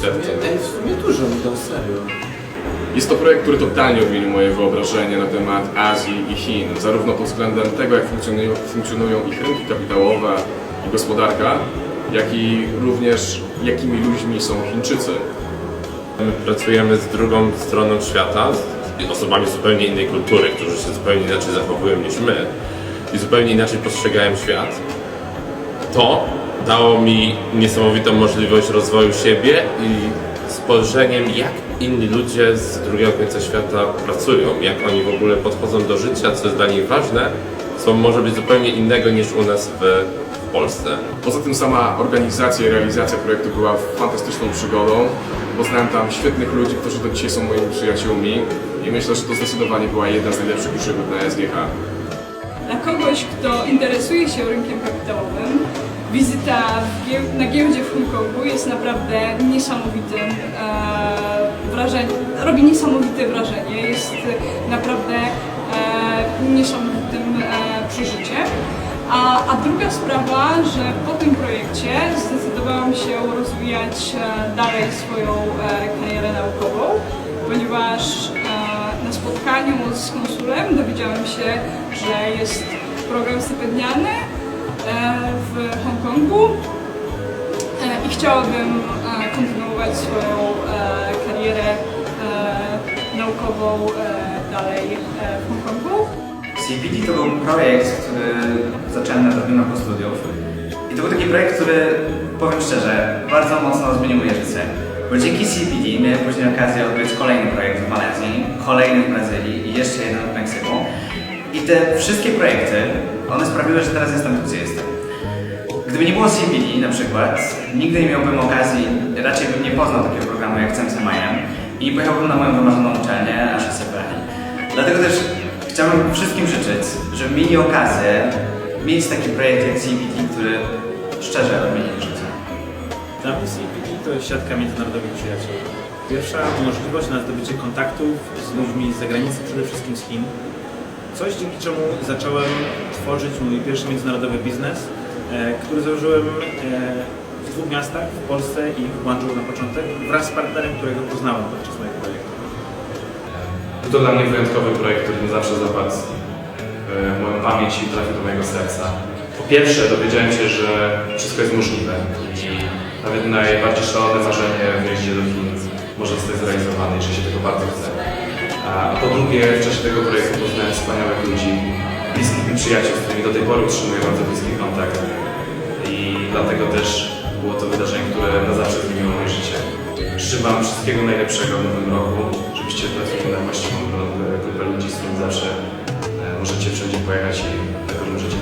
doświadczeń. Ej, w sumie dużo mi dał, serio. Jest to projekt, który totalnie odmienił moje wyobrażenie na temat Azji i Chin, zarówno pod względem tego, jak funkcjonują, funkcjonują ich rynki kapitałowe i gospodarka, jak i również jakimi ludźmi są Chińczycy. My pracujemy z drugą stroną świata, z osobami zupełnie innej kultury, którzy się zupełnie inaczej zachowują niż my i zupełnie inaczej postrzegają świat. To dało mi niesamowitą możliwość rozwoju siebie i spojrzeniem, jak inni ludzie z drugiego końca świata pracują, jak oni w ogóle podchodzą do życia, co jest dla nich ważne, co może być zupełnie innego niż u nas w, Polsce. Poza tym sama organizacja i realizacja projektu była fantastyczną przygodą. Poznałem tam świetnych ludzi, którzy do dzisiaj są moimi przyjaciółmi i myślę, że to zdecydowanie była jedna z najlepszych przygód na SGH. Dla kogoś, kto interesuje się rynkiem kapitałowym, wizyta na giełdzie w Hongkongu jest naprawdę niesamowitym e, wrażeniem, robi niesamowite wrażenie, jest naprawdę e, niesamowitym e, przeżyciem. A, a druga sprawa, że po tym projekcie zdecydowałam się rozwijać e, dalej swoją e, karierę naukową, ponieważ e, na spotkaniu z konsulem dowiedziałam się, że jest program stypendialny w Hongkongu e, i chciałabym e, kontynuować swoją e, karierę e, naukową e, dalej e, w Hongkongu. CPD to był projekt, który zacząłem na drugim roku studiów. I to był taki projekt, który, powiem szczerze, bardzo mocno zmienił moje życie. Bo dzięki CPD miałem później okazję odbyć kolejny projekt w Malezji, kolejny w Brazylii i jeszcze jeden w Meksyku. I te wszystkie projekty, one sprawiły, że teraz jestem tu, gdzie jestem. Gdyby nie było CPD na przykład, nigdy nie miałbym okazji, raczej bym nie poznał takiego programu jak CMCMIM i nie pojechałbym na moją wymarzoną uczelnię, HSFRI. Dlatego też chciałbym wszystkim życzyć, żeby mieli okazję mieć taki projekt jak CPD, który szczerze odmieni życie. Dla CPD to jest siatka międzynarodowych przyjaciół. Pierwsza możliwość na zdobycie kontaktów z ludźmi z zagranicy, przede wszystkim z Chin. Coś dzięki czemu zacząłem tworzyć mój pierwszy międzynarodowy biznes, e, który założyłem e, w dwóch miastach, w Polsce i w Guangzhou na początek, wraz z partnerem, którego poznałem podczas mojego projektu. Był to dla mnie wyjątkowy projekt, który mi zawsze zapadł e, w moją pamięć i trafił do mojego serca. Po pierwsze dowiedziałem się, że wszystko jest możliwe i nawet najbardziej szalone marzenie wyjście do Chin może zostać zrealizowane, jeżeli się tego bardzo chce. A po drugie, w czasie tego projektu poznałem wspaniałych ludzi, bliskich mi przyjaciół, z którymi do tej pory utrzymuję bardzo bliski kontakt. I dlatego też było to wydarzenie, które na zawsze zmieniło moje życie. Życzę Wam wszystkiego najlepszego w nowym roku, żebyście trafili na właściwą grupę, ludzi, z którymi zawsze e, możecie wszędzie pojechać i tego możecie